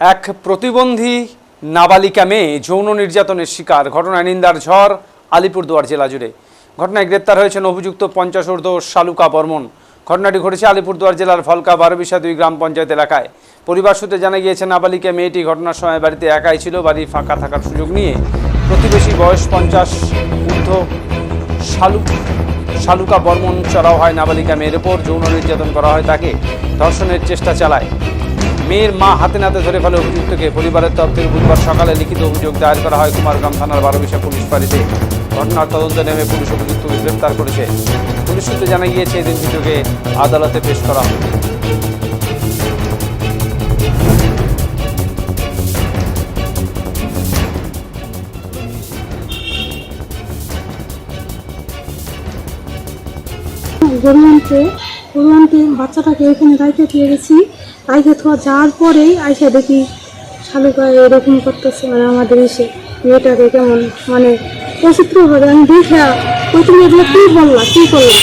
এক প্রতিবন্ধী নাবালিকা মেয়ে যৌন নির্যাতনের শিকার। ঘটনায় নিন্দার ঝড় আলিপুরদুয়ার জেলা জুড়ে। ঘটনায় গ্রেপ্তার হয়েছেন অভিযুক্ত পঞ্চাশ ঊর্ধ্ব শালুকা বর্মন। ঘটনাটি ঘটেছে আলিপুরদুয়ার জেলার ফলকা বারবিশা দুই গ্রাম পঞ্চায়েত এলাকায়। পরিবার সূত্রে জানা গিয়েছে, নাবালিকা মেয়েটি ঘটনার সময় বাড়িতে একাই ছিল, বাড়ি ফাঁকা থাকার সুযোগ নিয়ে প্রতিবেশী বয়স পঞ্চাশ, ঊর্ধ্ব শালুক শালুকা বর্মন চড়াও হয় নাবালিকা মেয়ের ওপর। যৌন নির্যাতন করা হয় তাকে। ধর্ষণের চেষ্টা চালায়। মেয়ের মা হাতে নাতে ধরে ফেলে অভিযুক্তকে পরিবারের তরফ থেকে বুধবার সকালে লিখিত অভিযোগ দায়ের করা হয়। কুমারগ্রাম থানার বারোবিশা পুলিশ ফাঁড়িতে ঘটনার তদন্তে নেমে পুলিশ অভিযুক্তকে গ্রেপ্তার করেছে। পুলিশ সূত্রে জানা গিয়েছে, এদিন দুটোকে আদালতে পেশ করা হবে গরুয়ানকে গরুয়ানকে বাচ্চাটাকে এখানে রাইতে দিয়ে গেছি। রাইতে থোয়া যাওয়ার পরেই আইসা দেখি শালুকা এরকম করতেছে মানে আমাদের এসে মেয়েটাকে কেমন মানে অসুত্রভাবে আমি দেখে ওই তুমি এগুলো কী বললা কী করলা?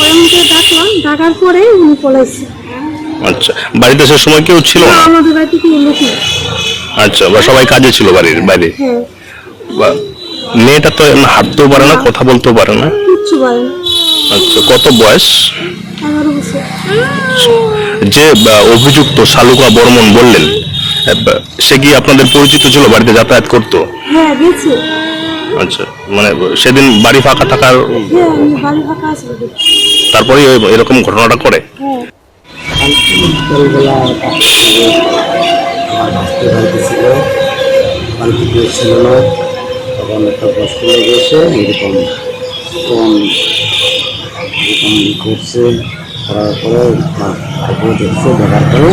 ওই আমাকে ডাকলাম ডাকার পরে উনি পলাইছে। আচ্ছা বাড়িতে সে সময় কেউ ছিল? না আমাদের বাড়িতে কেউ লোক আচ্ছা বা সবাই কাজে ছিল বাড়ির বাইরে? হ্যাঁ। মেয়েটা তো হাঁটতেও পারে না কথা বলতেও পারে না? কিচ্ছু পারে না। আচ্ছা কত বয়স? যে অভিযুক্ত শালুকা বর্মন বললেন সে কি আপনাদের পরিচিত ছিল বাড়িতে যাতায়াত করতো? হ্যাঁ গেছে। আচ্ছা মানে সেদিন বাড়ি ফাঁকা থাকার হ্যাঁ তারপরেই এরকম ঘটনাটা করে আমার ভাস্তে বাড়িতে ছিল বাড়িতে কেউ ছিল না তখন একটা এসে এরকম ই করছে করার পরে দেখছে দেখার পরে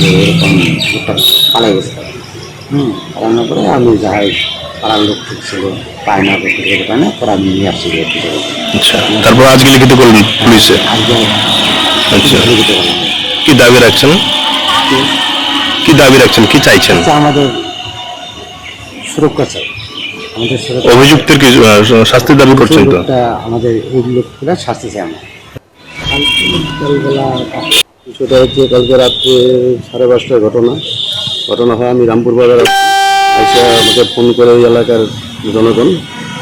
যে এরকম একটা পালাই গেছে। হুম পালানোর পরে আমি যাই পাড়ার লোক ঠিক ছিল পায় না করতে করতে পায় না পরে আমি নিয়ে আসছি। আচ্ছা তারপর আজকে লিখিত করলেন পুলিশে? আজকে আচ্ছা। কি দাবি রাখছেন? কি? দাবি রাখছেন? কি চাইছেন? আমাদের সুরক্ষা চাই। অভিযুক্তের কি শাস্তি দাবি করছেন তো? আমাদের এই লোকগুলা শাস্তি চাই আমরা সেটা হচ্ছে কালকে রাত্রে সাড়ে পাঁচটার ঘটনা। ঘটনা হয় আমি রামপুর বাজার এসে আমাকে ফোন করে ওই এলাকার জনগণ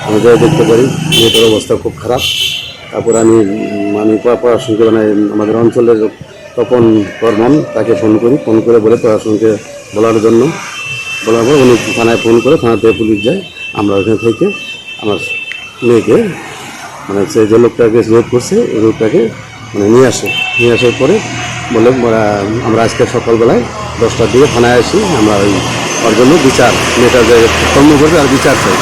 আমি যাই দেখতে পারি মেয়েটার অবস্থা খুব খারাপ। তারপর আমি আমি পড়াশোনাকে মানে আমাদের অঞ্চলের তপন বর্মন তাকে ফোন করি। ফোন করে বলে পড়াশোনাকে বলার জন্য। বলার পর উনি থানায় ফোন করে থানাতে পুলিশ যায়। আমরা ওখানে থেকে আমার মেয়েকে মানে সে যে লোকটাকে রোধ করছে ওই লোকটাকে মানে নিয়ে আসে। নিয়ে আসার পরে বলে আমরা আজকে সকালবেলায় দশটার দিকে থানায় আসি, আমরা ওই ওর জন্য বিচার, মেয়েটা যে কর্ম করবে আর বিচার চাই।